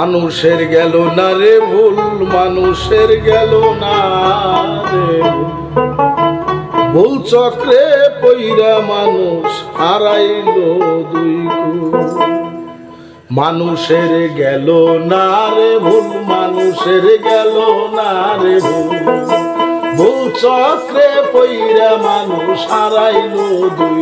মানুষের গেল না রে ভুল, মানুষের গেল না রে ভুল। চক্রে পইরা মানুষ হারাইল দুই মানুষের গেল না রে ভুল, মানুষের গেল না রে ভুল। ভুল চক্রে পইরা মানুষ হারাইল দুই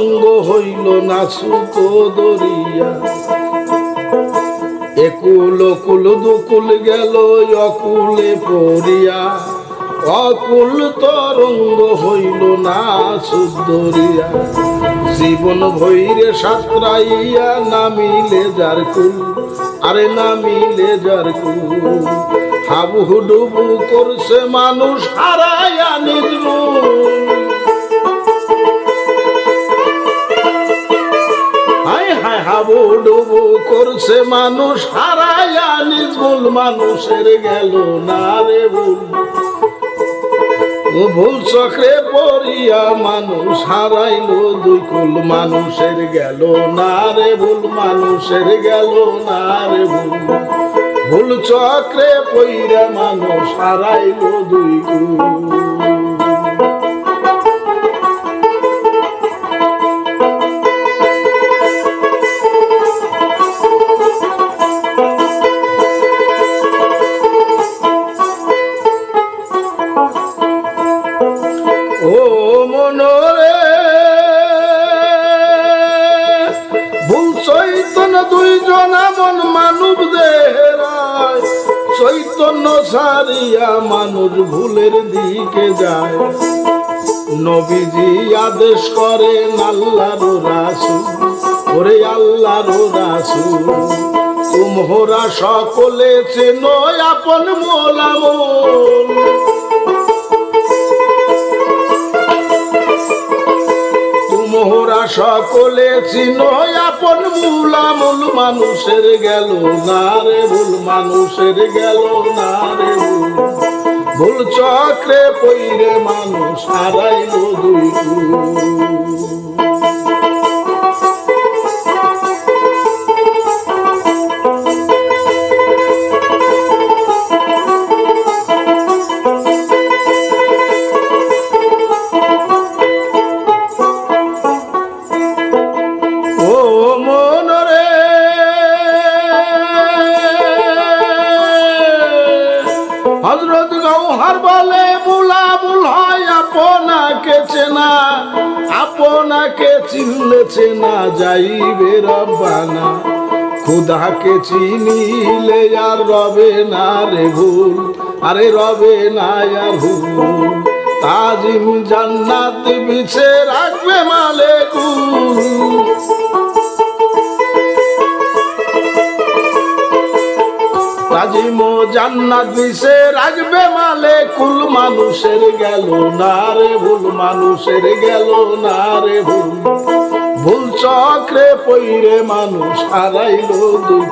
তরঙ্গ হইল না সুত দরিয়া। একুল অকুল দুকুল গেল অকুলে পড়িয়া। অকুল তরঙ্গ হইল না সুদরিয়া জীবন ভৈরে সাঁতরাইয়া নামিলে যার কুল, আরে নামিলে যার কুল। হাবু ডুবু করছে মানুষ, হারাইয়া নিজ হাবু ডুবু করছে মানুষ, হারাইয়া নিজ মূল মানুষের গেল না রে ভুল। ভুল চক্রে পড়িয়া মানুষ হারাইল দুই কুল মানুষের গেল না রে ভুল, মানুষের গেল না রে ভুল। ভুল চক্রে পইরা মানুষ হারাইল দুই কুল। আদেশ করে ওরে আল্লাহর রাসূল, তোমরা সকলে চেনো আপন মোলামল। তোমরা সকলে চিনো আপন মূলামূল, মানুষের গেল না রে ভুল, মানুষের গেল না রে ভুল। ভুল চক্রে পইরে মানুষ হারাইল দুই আপনাকে চিনলেছে না যাইবে রব্বানা। খুদাকে চিনিলে আর রবে না রে ভুল। আরে রবে না আর ভুল। তাজিম জান্নাত বিছে রাখবে মালে তাজিম জান্নাত দিছে রাখবে মালে, কুল মানুষের গেল না রে ভুল, মানুষের গেল না রে ভুল। ভুল চক্রে পইরে মানুষ হারাইল দুই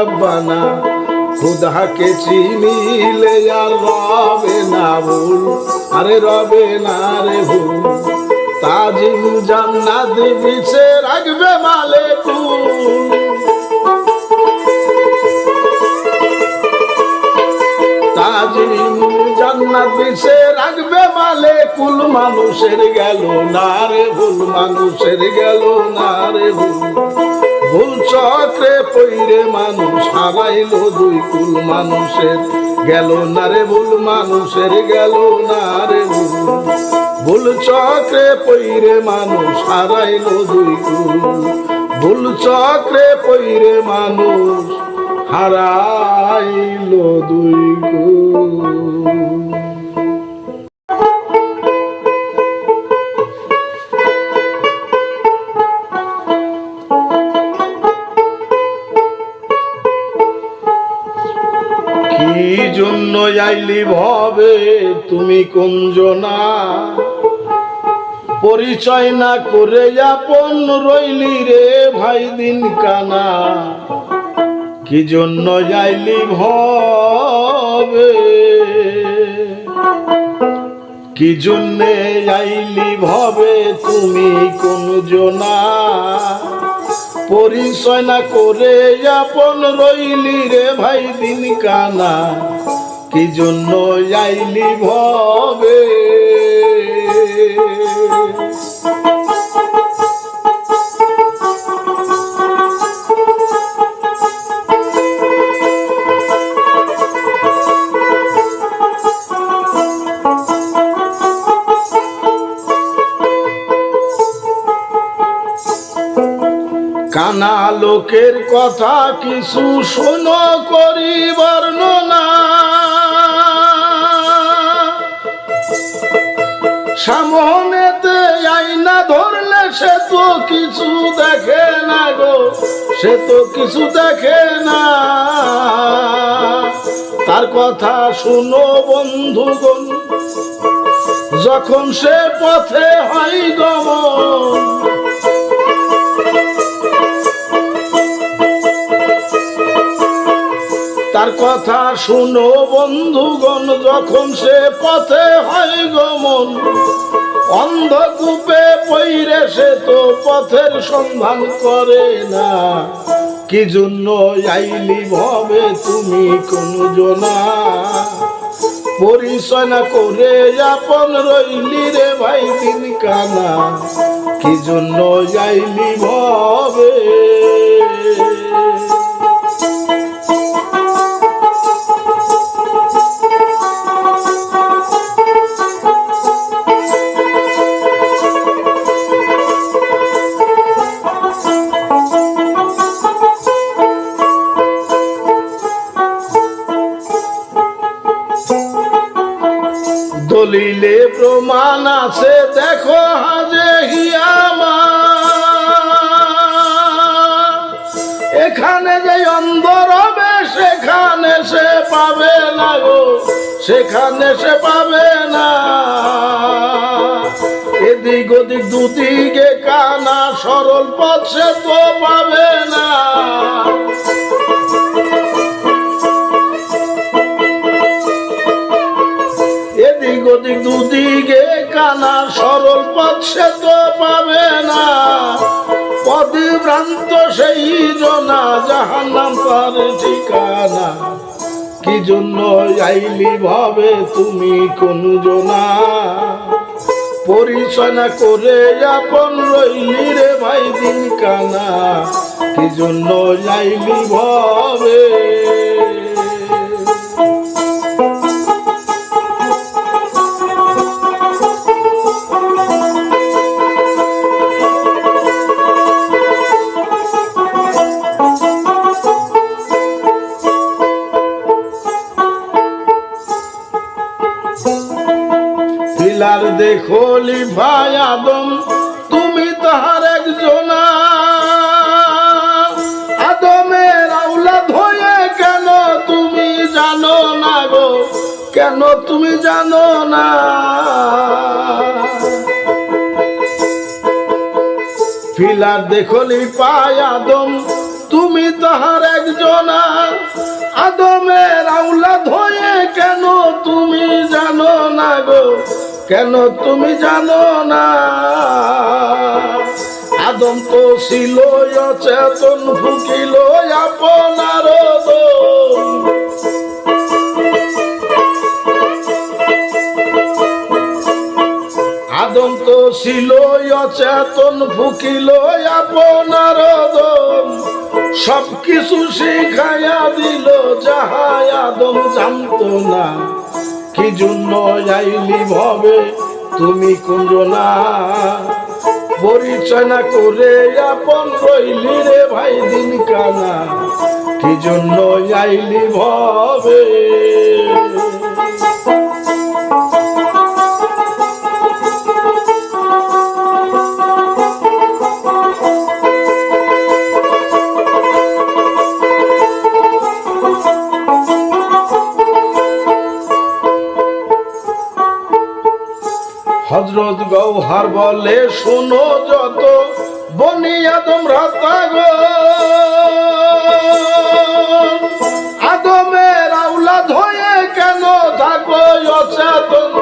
রাব্বানা খুদাকে চিনিলে আর রবে না ভুল। আরে রবে না রে ভুল। তাজিম জান্নাত বিছে রাখবে মালে কুল তাজিম জান্নাত বিছে রাখবে মালে কুল মানুষের গেল না রে ভুল। মানুষের গেল না রে ভুল। ভুল চক্রে পইরে মানুষ হারাইল দুই কুল মানুষের। গেল না রে ভুল মানুষের, গেল না রে ভুল। ভুল চক্রে পইরে মানুষ হারাইল দুই কুল। ভুল চক্রে পইরে মানুষ হারাইল দুই কুল। আইলি ভবে, তুমি কুঞ্জনা। পরিচয় না করে আপন রইলি রে ভাই দিন কানা কি জন্য আইলি ভবে? কি জন্যে আইলি ভবে তুমি কোন জনা পরিচয় না করে আপন রইলি রে ভাই দিন কানা কি জন্য আইলি ভবে? কানা লোকের কথা কিছু শোনো করি বর্ণনা কিছু দেখে না গো, সে তো কিছু দেখে না। তার কথা শুনো বন্ধুগণ, যখন সে পথে হয় গমন, তার কথা শুনো বন্ধুগণ, যখন সে পথে হয় গমন অন্ধকূপে পইরে সে তো পথের সন্ধান করে না। কি জন্য আইলি ভবে তুমি কোন জনা পরিচয় না করে আপন রইলি রে ভাই দিন কানা কি জন্য আইলি ভবে প্রমাণ আছে, দেখো হাজে হিয়ামা এখানে যে অন্ধ রবে, সেখানে সে পাবে না গো, সেখানে সে পাবে না। এদিক ওদিক দুদিকে কানা সরল পথ সে তো পাবে না। সে তো পাবে না। পদিভ্রান্ত সেই জনা যাহার নাম তার ঠিকানা। কি জন্য আইলি ভাবে তুমি কোন জনা? পরিচয় না করে আপন রইলি রে ভাই দিন কানা কি জন্য আইলি ভাবে? ভাই আদম তুমি তাহার একজনা। আদমের আউলাদ হয়ে কেন তুমি জানো না গো? কেন তুমি জানো না? ফিলার দেখলি পায় আদম, তুমি তাহার একজনা। আদমের আউলাদ হয়ে কেন তুমি জানো না গো? কেন তুমি জানো না? আদম তো ছিল অচেতন ফুকিল আপনার দম। আদম তো ছিল অচেতন ফুকিল আপনার সব কিছু শিখাইয়া দিল, যাহাই আদম জানতো না। কি জন্য যাইলি ভবে, তুমি কুঞ্জ না পরিচয় না করে আপন রইলি রে ভাই দিন কানা কি জন্য যাইলি ভবে? হজরত গৌহার বলে, শোনো যত বনিয়া তোমরা গো। আদমের আউলা ধয়ে কেন থাকো অচেতন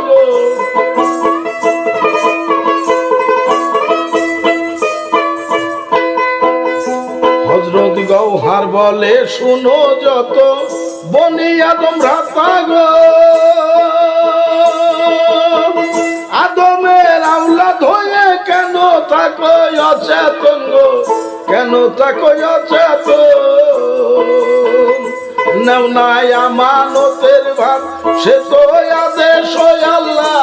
হজরত গৌহার বলে, শুনো যত বনিয়া তোমরা গো। থাকো অচেতন গো কেন থাকো অচেতন নেও নাই আমানতের ভাব সে তো আদেশ আল্লাহ।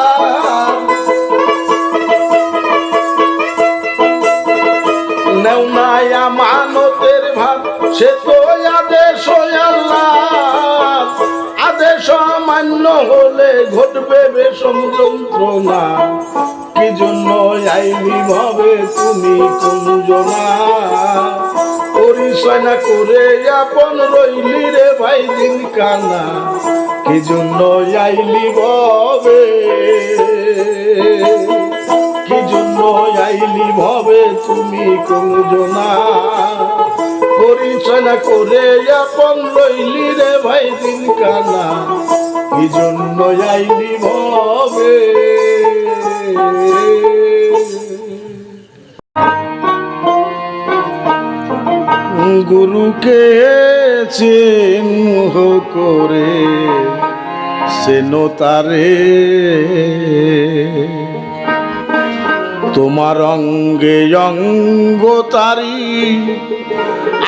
নেও নাই আমানতের ভাব সে তো আদেশ আল্লাহ। অমান্য হলে ঘটবে বেশম যন্ত্রণা কি জন্য আইনি ভাবে তুমি কুঞ্জনা? পরিচয় করে আপন রইলি রে ভাই দিন কানা কি জন্য আইলি ভবে? কি জন্য আইলি ভবে তুমি কুঞ্জনা? পরিচয় করে আপন লইলি রে ভাই দিন কানা কি জন্য আইলি ভবে। গুরুকে চিহ্ন করে সেন তারে তোমার অঙ্গে অঙ্গ তারি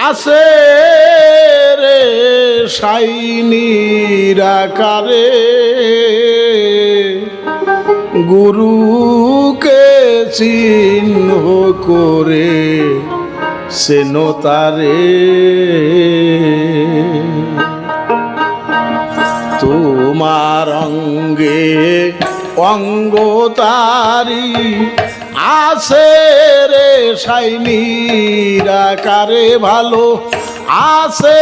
আছে রে সাইনির আকারে গুরুকে চিহ্ন করে সেন তারে তোমার অঙ্গে অঙ্গ তারি আছে রে সাইনির আকারে ভালো, আছে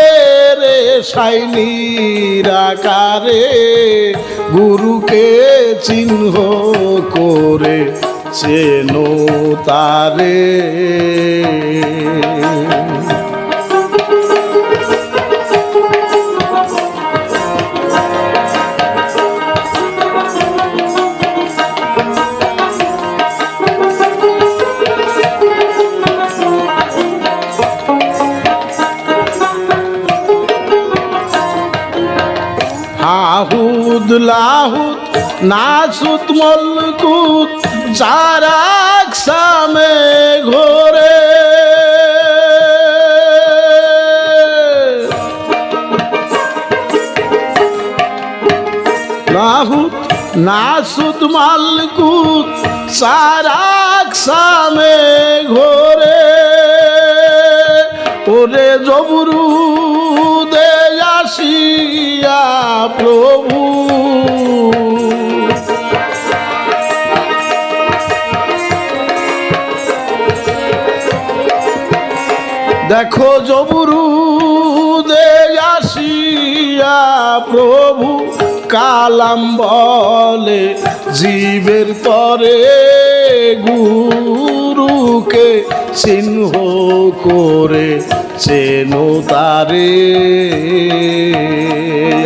রে সাইনির আকারে গুরুকে চিহ্ন করে চেনো তারে। হাহুদ লাহুদ নাসুত মল্লকুত চারাক সামে ঘোরে। লাহুদ নাসুত মালকুত চারাক সামে ঘোরে। দেখো জবরু দে প্রভু কালাম বলে, জীবের তরে গুরুকে চিহ্ন করে চেনো তারে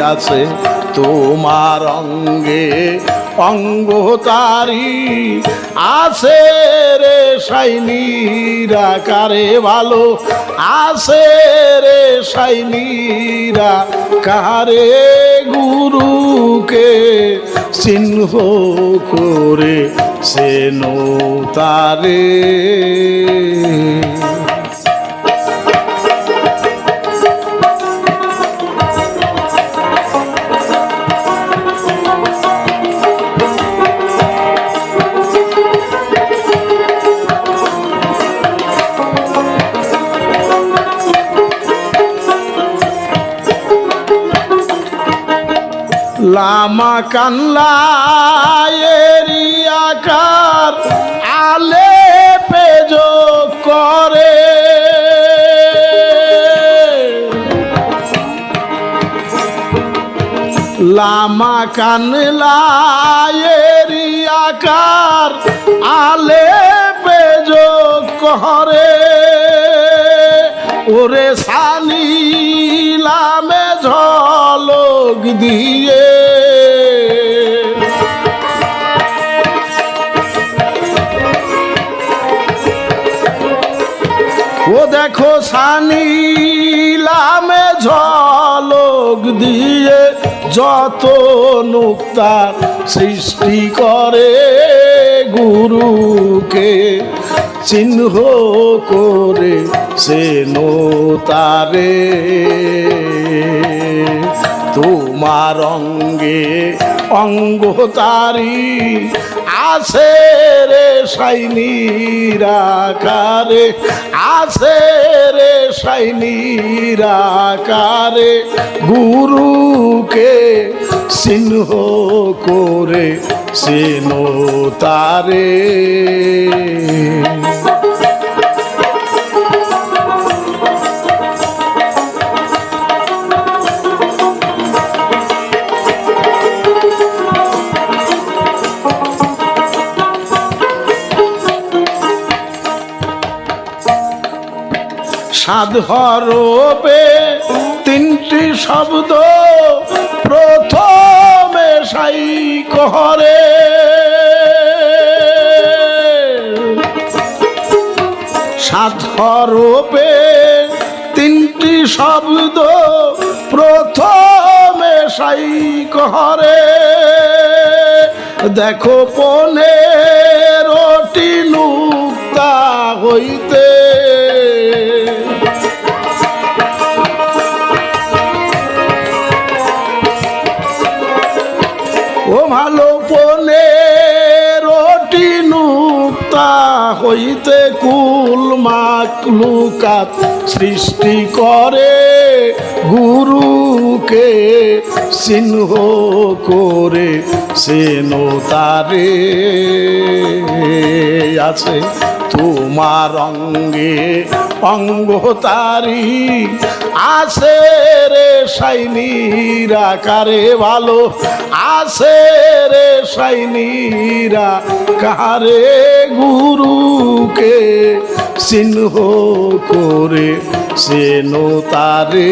আছে তোমার অঙ্গে অঙ্গ তারি আছে রে সাইনিরা কারে ভালো, আছে রে সাইনিরা কারে গুরুকে চিহ্ন করে সেন তারে লামা কান্লা এরিয়াকার আলে পেজ করে। লামা কানলা এরিয়াকার আলে পেজ করে। ওরে সালিলামে ঝলক দিয়ে ও লামে ঝলক দিয়ে যত নুক্তা সৃষ্টি করে গুরুকে চিহ্ন করে সে নো তারে তোমার অঙ্গে অঙ্গ তারি আছে রে সাইনিরা কারে আছে রে সাইনিরা কারে গুরুকে চিহ্ন করে চিহ্ন তারে। সাধরূপে তিনটি শব্দ প্রথমে সাই করে সাধরূপে তিনটি শব্দ প্রথমে সাই কহরে দেখো পনেরোটি নুক্তা হইতে হইতে কুল মাকলুকাত সৃষ্টি করে। গুরুকে চিহ্ন করে সেন তারে আছে তোমার অঙ্গে অঙ্গ তারি। আছে রে সাইনিরা কারে ভালো। আছে রে সাইনিরা কারে গুরুকে চিহ্ন করে সেন তারে।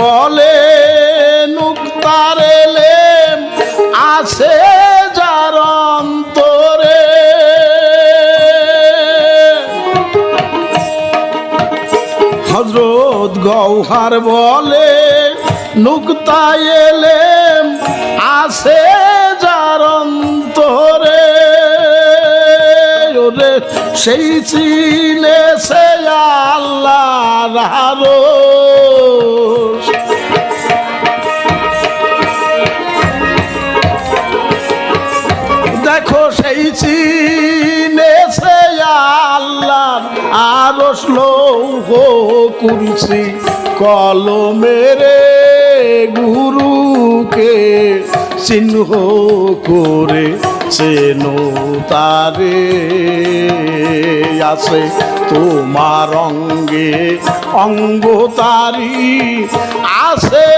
বলে নুক্তার এলেম আছে যার অন্তরে। হজরত গৌহার বলে নুক্তা এলেম আছে যার অন্তরে। সেই চিনে সে আল্লাহ দেখো সেই চিনে সে আল্লাহ আরস লৌহ কুরসি কলমেরে গুরুকে চিহ্ন করে চেন তারে। আছে তোমার অঙ্গে অঙ্গ তারি। আছে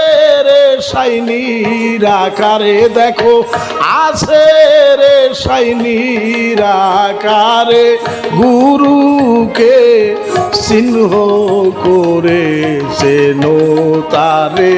রে সাইনি রাকারে দেখো। আছে রে সাইনি রাকারে গুরুকে চিহ্ন করে চেন তারে।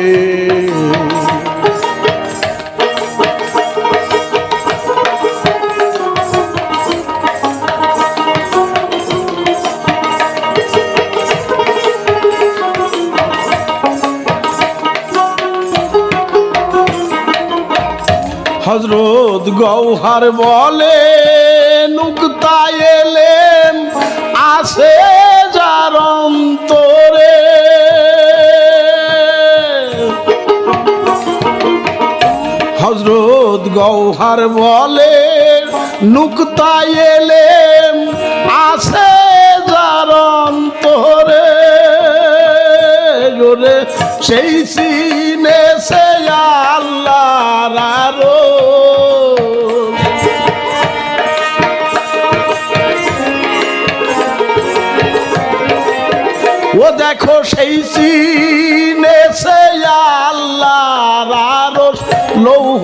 হজরত গৌহার বলে, নুকতা এলেম আসে যার অন্তরে। হজরত গৌহার বলে, নুকতা এলেম আসে যার জোরে, সেই সেই সিনে সে আল্লাহ লৌহ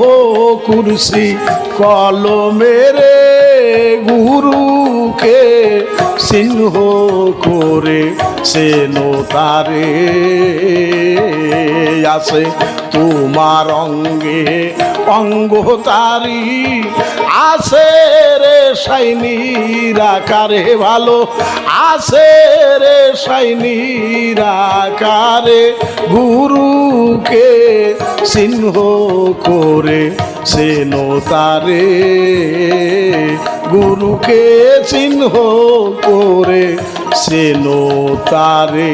কুরসি কলমেরে গুরুকে চিহ্ন করে সেন তারে। আছে তোমার অঙ্গে, অঙ্গ তারি। আছে রে সাইনি রাকারে ভালো। আছে রে সাইনি রাকারে গুরুকে চিহ্ন করে সেন তারে। গুরুকে চিহ্ন করে সেন তারে।